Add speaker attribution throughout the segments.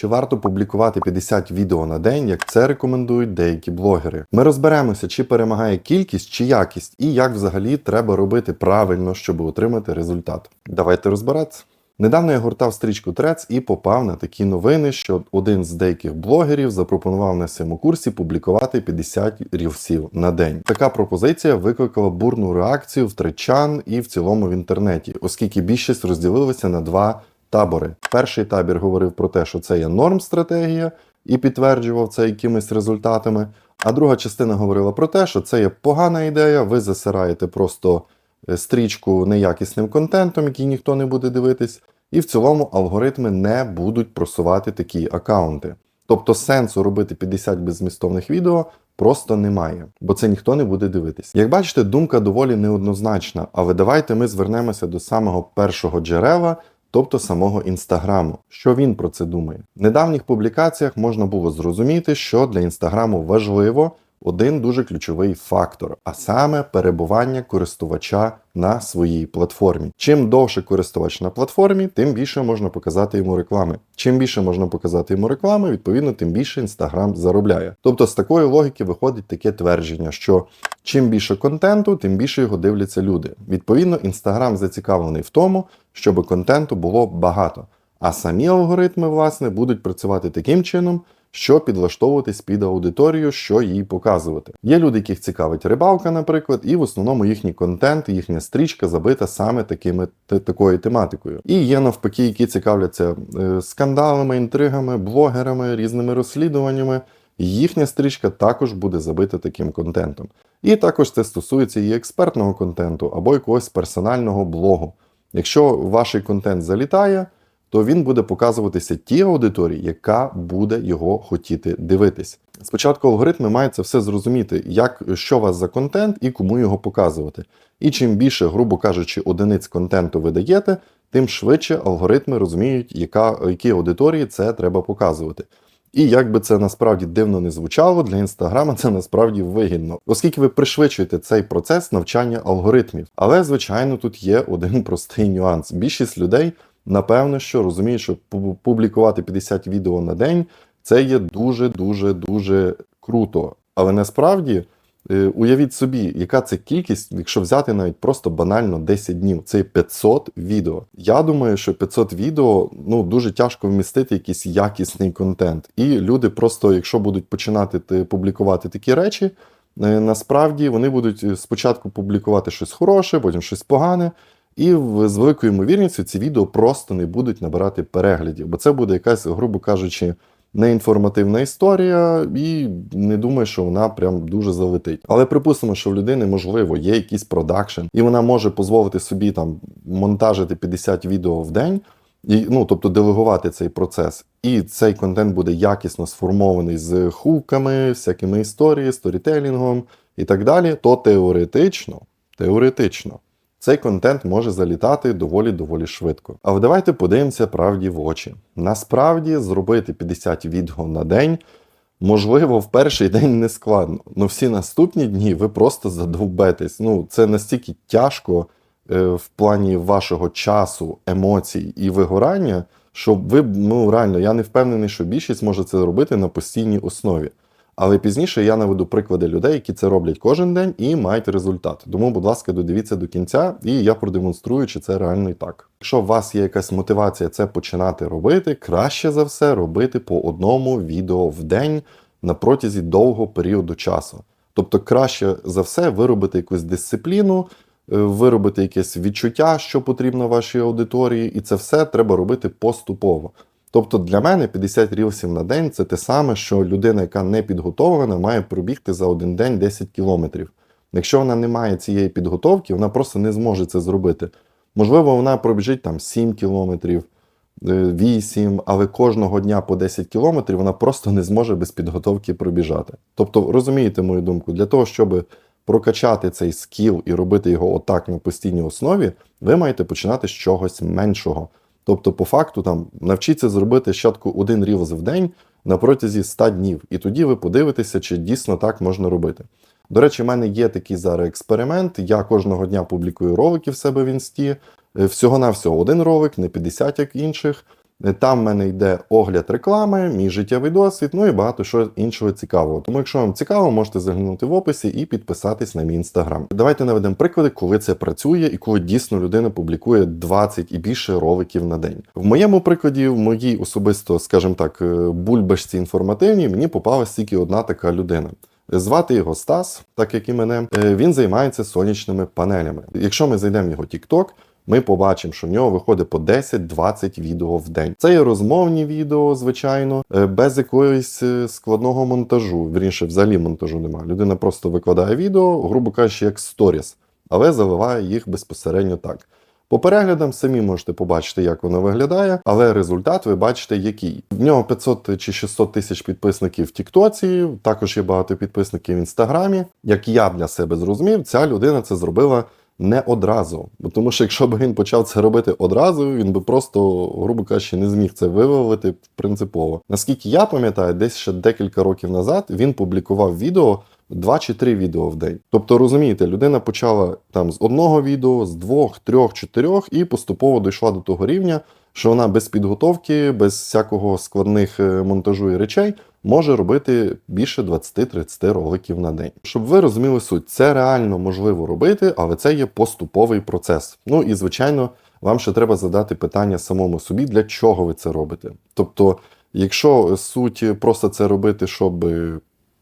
Speaker 1: Чи варто публікувати 50 відео на день, як це рекомендують деякі блогери? Ми розберемося, чи перемагає кількість чи якість, і як взагалі треба робити правильно, щоб отримати результат. Давайте розбиратися. Недавно я гортав стрічку Трец і попав на такі новини, що один з деяких блогерів запропонував на цьому курсі публікувати 50 рівсів на день. Така пропозиція викликала бурну реакцію в тречан і в цілому в інтернеті, оскільки більшість розділилася на два табори. Перший табір говорив про те, що це є норм стратегія, і підтверджував це якимись результатами. А друга частина говорила про те, що це є погана ідея, ви засираєте просто е, стрічку неякісним контентом, який ніхто не буде дивитись, і в цілому алгоритми не будуть просувати такі акаунти. Тобто сенсу робити 50 беззмістовних відео просто немає, бо це ніхто не буде дивитись. Як бачите, думка доволі неоднозначна, але давайте ми звернемося до самого першого джерела, тобто самого інстаграму. Що він про це думає? В недавніх публікаціях можна було зрозуміти, що для інстаграму важливо один дуже ключовий фактор, а саме перебування користувача на своїй платформі. Чим довше користувач на платформі, тим більше можна показати йому реклами. Чим більше можна показати йому реклами, відповідно, тим більше інстаграм заробляє. Тобто з такої логіки виходить таке твердження, що чим більше контенту, тим більше його дивляться люди. Відповідно, інстаграм зацікавлений в тому, щоб контенту було багато. А самі алгоритми, власне, будуть працювати таким чином, що підлаштовуватись під аудиторію, що їй показувати. Є люди, яких цікавить рибалка, наприклад, і в основному їхній контент, їхня стрічка забита саме такими та- такою тематикою. І є навпаки, які цікавляться е, скандалами, інтригами, блогерами, різними розслідуваннями. Їхня стрічка також буде забита таким контентом. І також це стосується і експертного контенту або якогось персонального блогу. Якщо ваш контент залітає, то він буде показуватися тій аудиторії, яка буде його хотіти дивитись. Спочатку алгоритми мають це все зрозуміти, як що у вас за контент і кому його показувати. І чим більше, грубо кажучи, одиниць контенту ви даєте, тим швидше алгоритми розуміють, яка, якій аудиторії це треба показувати. І як би це насправді дивно не звучало, для інстаграма це насправді вигідно, оскільки ви пришвидшуєте цей процес навчання алгоритмів. Але, звичайно, тут є один простий нюанс. Більшість людей, напевно, що розуміють, що публікувати 50 відео на день це є дуже, дуже, дуже круто. Але насправді. е, Уявіть собі, яка це кількість, якщо взяти навіть просто банально 10 днів. Це 500 відео. Я думаю, що 500 відео ну дуже тяжко вмістити якийсь якісний контент. І люди просто, якщо будуть починати публікувати такі речі, е, насправді вони будуть е, спочатку публікувати щось хороше, потім щось погане. І з великою ймовірністю ці відео просто не будуть набирати переглядів, бо це буде якась, грубо кажучи, неінформативна історія, і не думаю, що вона прям дуже залетить. Але припустимо, що в людини можливо є якийсь продакшн, і вона може дозволити собі там монтажити 50 відео в день. І, ну, тобто делегувати цей процес, і цей контент буде якісно сформований з хуками, всякими історіями, сторітелінгом і так далі, то теоретично, теоретично, цей контент може залітати доволі доволі швидко. Але давайте подивимося правді в очі. Насправді зробити 50 відео на день. Можливо, в перший день не складно, але всі наступні дні ви просто задовбетесь. Ну, це настільки тяжко е, в плані вашого часу, емоцій і вигорання, що ви ну реально я не впевнений, що більшість може це робити на постійній основі. Але пізніше я наведу приклади людей, які це роблять кожен день і мають результат. Тому, будь ласка, додивіться до кінця, і я продемонструю, чи це реально і так. Якщо у вас є якась мотивація це починати робити, краще за все робити по одному відео в день на протязі довгого періоду часу. Тобто, краще за все виробити якусь дисципліну, е, виробити якесь відчуття, що потрібно вашій аудиторії, і це все треба робити поступово. Тобто для мене 50 рілсів на день це те саме, що людина, яка не підготовлена, має пробігти за один день 10 кілометрів. Якщо вона не має цієї підготовки, вона просто не зможе це зробити. Можливо, вона пробіжить там 7 кілометрів, е, 8, але кожного дня по 10 кілометрів вона просто не зможе без підготовки пробіжати. Тобто, розумієте мою думку, для того, щоб прокачати цей скіл і робити його отак на постійній основі, ви маєте починати з чогось меншого. Тобто, по факту, там навчіться зробити спочатку один рілз в день на протязі 100 днів, і тоді ви подивитеся, чи дійсно так можна робити. До речі, в мене є такий зараз експеримент. Я кожного дня публікую ролики в себе в інсті. Е, Всього-навсього один ролик, не 50 як інших. Е, Там в мене йде огляд реклами, мій життєвий досвід, ну і багато що іншого цікавого. Тому, якщо вам цікаво, можете заглянути в описі і підписатись на мій інстаграм. Давайте наведемо приклади, коли це працює і коли дійсно людина публікує 20 і більше роликів на день. В моєму прикладі, в моїй особисто, скажімо так, е, бульбашці інформативній, мені попалась тільки одна така людина. Звати його Стас, так як і мене. Е, Він займається сонячними панелями. Якщо ми зайдемо в його TikTok, ми побачимо, що в нього виходить по 10-20 відео в день. Це є розмовні відео, звичайно, е, без якогось е, складного монтажу. Вірніше, взагалі монтажу немає. Людина просто викладає відео, грубо кажучи, як сторіс, але заливає їх безпосередньо так. По переглядам самі можете побачити, як воно виглядає, але результат ви бачите, який. В нього 500 чи 600 тисяч підписників в Тіктоці, також є багато підписників в Інстаграмі. Як я для себе зрозумів, ця людина це зробила не одразу. Бо тому що якщо б він почав це робити одразу, він би просто, грубо кажучи, не зміг це вивалити принципово. Наскільки я пам'ятаю, десь ще декілька років назад він публікував відео. Два чи три відео в день. Тобто, розумієте, людина почала там з одного відео, з двох, трьох, чотирьох, і поступово дійшла до того рівня, що вона без підготовки, без всякого складних е, монтажу і речей може робити більше 20-30 роликів на день. Щоб ви розуміли суть, це реально можливо робити, але це є поступовий процес. Ну і звичайно, вам ще треба задати питання самому собі, для чого ви це робите. Тобто, якщо суть просто це робити, щоб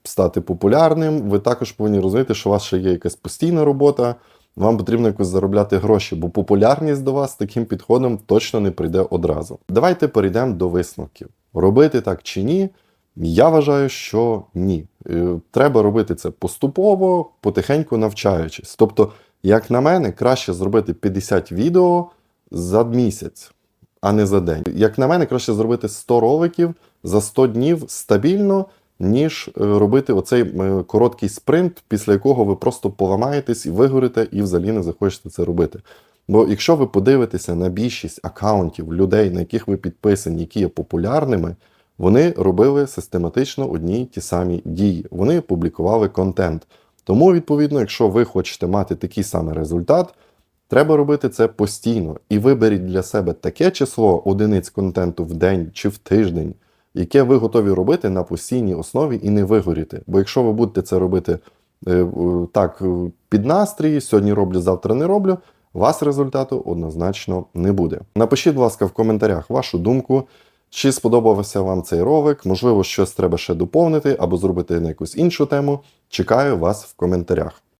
Speaker 1: стати популярним, ви також повинні розуміти, що у вас ще є якась постійна робота. Вам потрібно якось заробляти гроші, бо популярність до вас таким підходом точно не прийде одразу. Давайте перейдемо до висновків. Робити так чи ні? Я вважаю, що ні. Е, Треба робити це поступово, потихеньку навчаючись. Тобто, як на мене, краще зробити 50 відео за місяць, а не за день. Як на мене, краще зробити 100 роликів за 100 днів стабільно, ніж е, робити оцей е, короткий спринт, після якого ви просто поламаєтесь і вигорите, і взагалі не захочете це робити. Бо якщо ви подивитеся на більшість акаунтів людей, на яких ви підписані, які є популярними, вони робили систематично одні й ті самі дії. Вони публікували контент. Тому, відповідно, якщо ви хочете мати такий самий результат, треба робити це постійно. І виберіть для себе таке число одиниць контенту в день чи в тиждень, яке ви готові робити на постійній основі і не вигоріти. Бо якщо ви будете це робити е, так е, під настрій, сьогодні роблю, завтра не роблю, вас результату однозначно не буде. Напишіть, будь ласка, в коментарях вашу думку. Чи сподобався вам цей ролик? Можливо, щось треба ще доповнити або зробити на якусь іншу тему. Чекаю вас в коментарях.